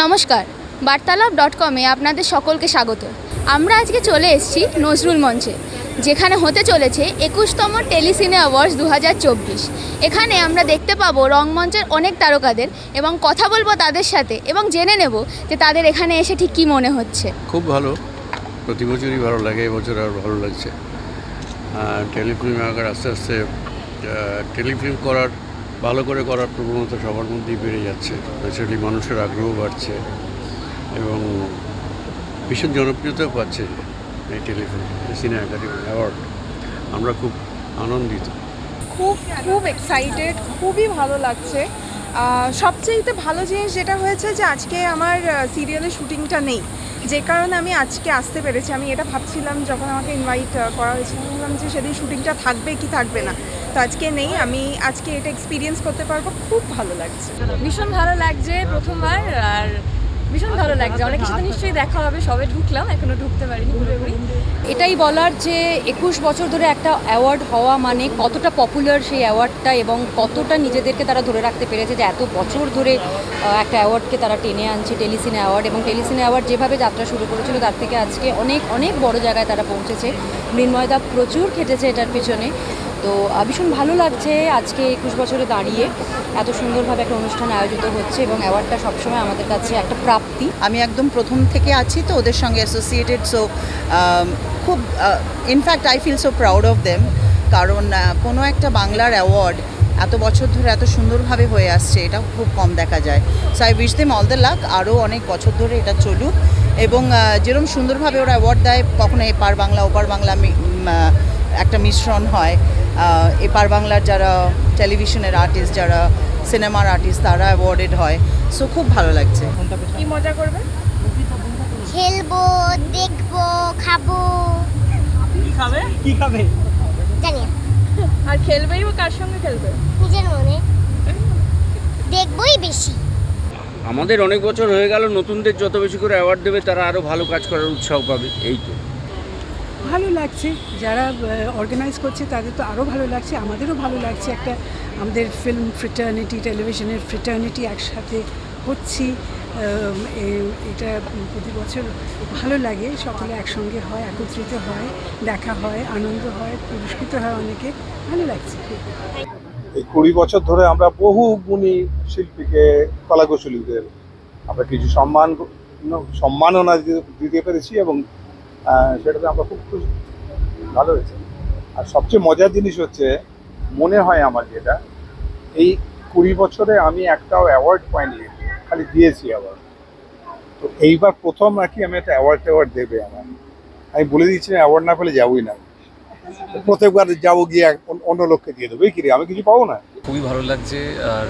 নমস্কার বার্তালাপ ডট কমে আপনাদের সকলকে স্বাগত। আমরা আজকে চলে এসেছি নজরুল মঞ্চে, যেখানে হতে চলেছে একুশতম টেলিসিনে অ্যাওয়ার্ডস দু হাজার চব্বিশ। এখানে আমরা দেখতে পাবো রংমঞ্চের অনেক তারকাদের এবং কথা বলব তাদের সাথে এবং জেনে নেব যে তাদের এখানে এসে ঠিক কী মনে হচ্ছে। খুব ভালো। প্রতি বছরই ভালো লাগে এবছর আর ভালো লাগছে। টেলিফিল্ম আকার আস্তে আস্তে টেলিফিল্ম করার ভালো করে করার প্রবণতা সবার মধ্যেই বেড়ে যাচ্ছে। স্পেশালি মানুষের আগ্রহ বাড়ছে এবং ভীষণ জনপ্রিয়তাও পাচ্ছে এই টেলিফিল্ম সিনে একাডেমি অ্যাওয়ার্ড। আমরা খুব আনন্দিত। খুব খুব এক্সাইটেড খুবই ভালো লাগছে। আহ, সবচেয়েতে ভালো জিনিস যেটা হয়েছে যে আজকে আমার সিরিয়ালের শুটিংটা নেই। যে কারণে আমি আজকে আসতে পেরেছি। আমি এটা ভাবছিলাম যখন আমাকে ইনভাইট করা হয়েছিল বললাম যে সেদিন শুটিংটা থাকবে কি থাকবে না। তো আজকে নেই। আমি আজকে এটা এক্সপিরিয়েন্স করতে পারব। খুব ভালো লাগছে। ভীষণ ভালো লাগছে প্রথমবার। আর ভীষণ ভালো লাগছে। অনেকের সাথে নিশ্চয়ই দেখা হবে, সবে ঢুকলাম, এখনও ঢুকতে পারিনি পুরোপুরি। এটাই বলার যে একুশ বছর ধরে একটা অ্যাওয়ার্ড হওয়া মানে কতটা পপুলার সেই অ্যাওয়ার্ডটা এবং কতটা নিজেদেরকে তারা ধরে রাখতে পেরেছে যে এত বছর ধরে একটা অ্যাওয়ার্ডকে তারা টেনে আনছে, টেলিসিনে অ্যাওয়ার্ড এবং টেলিসিনে অ্যাওয়ার্ড যেভাবে যাত্রা শুরু করেছিল, তার থেকে আজকে অনেক অনেক বড় জায়গায় তারা পৌঁছেছে। মৃন্ময়দা প্রচুর খেটেছে এটার পেছনে। তো ভীষণ ভালো লাগছে আজকে একুশ বছরে দাঁড়িয়ে। এত সুন্দরভাবে একটা অনুষ্ঠান আয়োজিত হচ্ছে এবং অ্যাওয়ার্ডটা সবসময় আমাদের কাছে একটা প্রাপ্তি। আমি একদম প্রথম থেকে আছি তো ওদের সঙ্গে অ্যাসোসিয়েটেড সো খুব in fact I feel so proud of them কারণ কোনো একটা বাংলার অ্যাওয়ার্ড এত বছর ধরে এত সুন্দরভাবে হয়ে আসছে, এটা খুব কম দেখা যায়। So I wish them all the luck আরও অনেক বছর ধরে এটা চলুক এবং যেরকম সুন্দরভাবে ওরা অ্যাওয়ার্ড দেয়, কখনো এপার বাংলা, ওপার বাংলা একটা মিশ্রণ হয়। এপার বাংলার যারা টেলিভিশনের আর্টিস্ট যারা সিনেমার আর্টিস্ট তারা অ্যাওয়ার্ডেড হয়। সো খুব ভালো লাগছে। কি মজা করবেন খেলব দেখব খাব। জানি আর খেলবেই বা কার সঙ্গে খেলবে? নিজের মনে। দেখবোই বেশি। আমাদের অনেক বছর হয়ে গেল নতুনদের যত বেশি করে অ্যাওয়ার্ড দেবে তারা আরও ভালো কাজ করার উৎসাহ পাবে এই তো। ভালো লাগছে। যারা অর্গানাইজ করছে তাদের তো আরও ভালো লাগছে, আমাদেরও ভালো লাগছে একটা আমাদের ফিল্ম ফ্রিটার্নিটি টেলিভিশনের ফ্রিটার্নিটি একসাথে হচ্ছি। এটা প্রতি বছর ভালো লাগে, সকলে একসঙ্গে হয়, একত্রিত হয়, দেখা হয়, আনন্দ হয়, পুরস্কৃত হয় অনেকে, ভালো লাগছে। এই কুড়ি বছর ধরে আমরা বহু গুণী শিল্পীকে, কলাকুশলীদের আমরা কিছু সম্মান সম্মাননা দিতে- পেরেছি এবং সেটাতে আমরা খুব খুশি। ভালো হয়েছে। আর সবচেয়ে মজার জিনিস হচ্ছে মনে হয় আমার যেটা এই কুড়ি বছরে আমি একটাও অ্যাওয়ার্ড পাইনি খালি দিয়েছি আবার। তো এইবার প্রথম আর কি আমি একটা অ্যাওয়ার্ড ট্যাওয়ার্ড দেবে আমার। আমি বলে দিচ্ছি অ্যাওয়ার্ড না পেলে যাবোই না। প্রত্যেকবার যাব গিয়ে অন্য- লোককে দিয়ে দেবো। কি রে, আমি কিছু পাবো না? খুবই ভালো লাগছে আর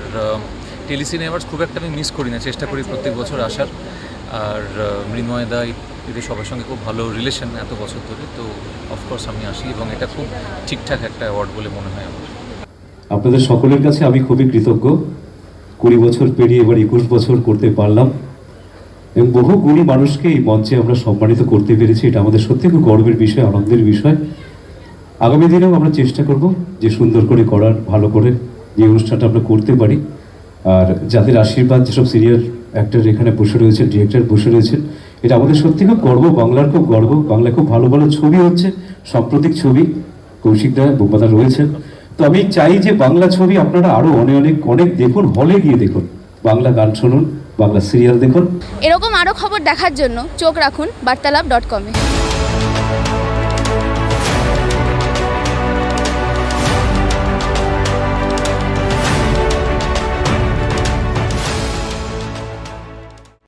টেলিসিনে অ্যাওয়ার্ডস খুব একটা আমি মিস করি না চেষ্টা করি প্রত্যেক বছর আসার। আর মৃন্ময়দা এদের সবার সঙ্গে খুব ভালো রিলেশন এত বছর ধরে, তো অফকোর্স আমি আসি এবং এটা খুব ঠিকঠাক একটা অ্যাওয়ার্ড বলে মনে হয় আমার। আপনাদের সকলের কাছে আমি খুবই কৃতজ্ঞ। কুড়ি বছর পেরিয়ে এবার একুশ বছর করতে পারলাম এবং বহু গুণী মানুষকে এই মঞ্চে আমরা সম্মানিত করতে পেরেছি। এটা আমাদের সত্যি খুব গর্বের বিষয়, আনন্দের বিষয়। আগামী দিনেও আমরা চেষ্টা করব যে সুন্দর করে করার, ভালো করে যে অনুষ্ঠানটা আমরা করতে পারি। আর যাদের আশীর্বাদ, যেসব সিরিয়াল অ্যাক্টর এখানে বসে রয়েছেন ডিরেক্টর বসে রয়েছেন এটা আমাদের সত্যি খুব গর্ব, বাংলার খুব গর্ব, বাংলায় খুব ভালো ভালো ছবি হচ্ছে, সাম্প্রতিক ছবি, কৌশিক দা বোপাদা রয়েছেন। তো আমি চাই যে বাংলা ছবি আপনারা আরও অনেক অনেক অনেক দেখুন, হলে গিয়ে দেখুন। বাংলা গান শুনুন, বাংলা সিরিয়াল দেখুন। এরকম আরও খবর দেখার জন্য চোখ রাখুন, বার্তালাপ ডট কমে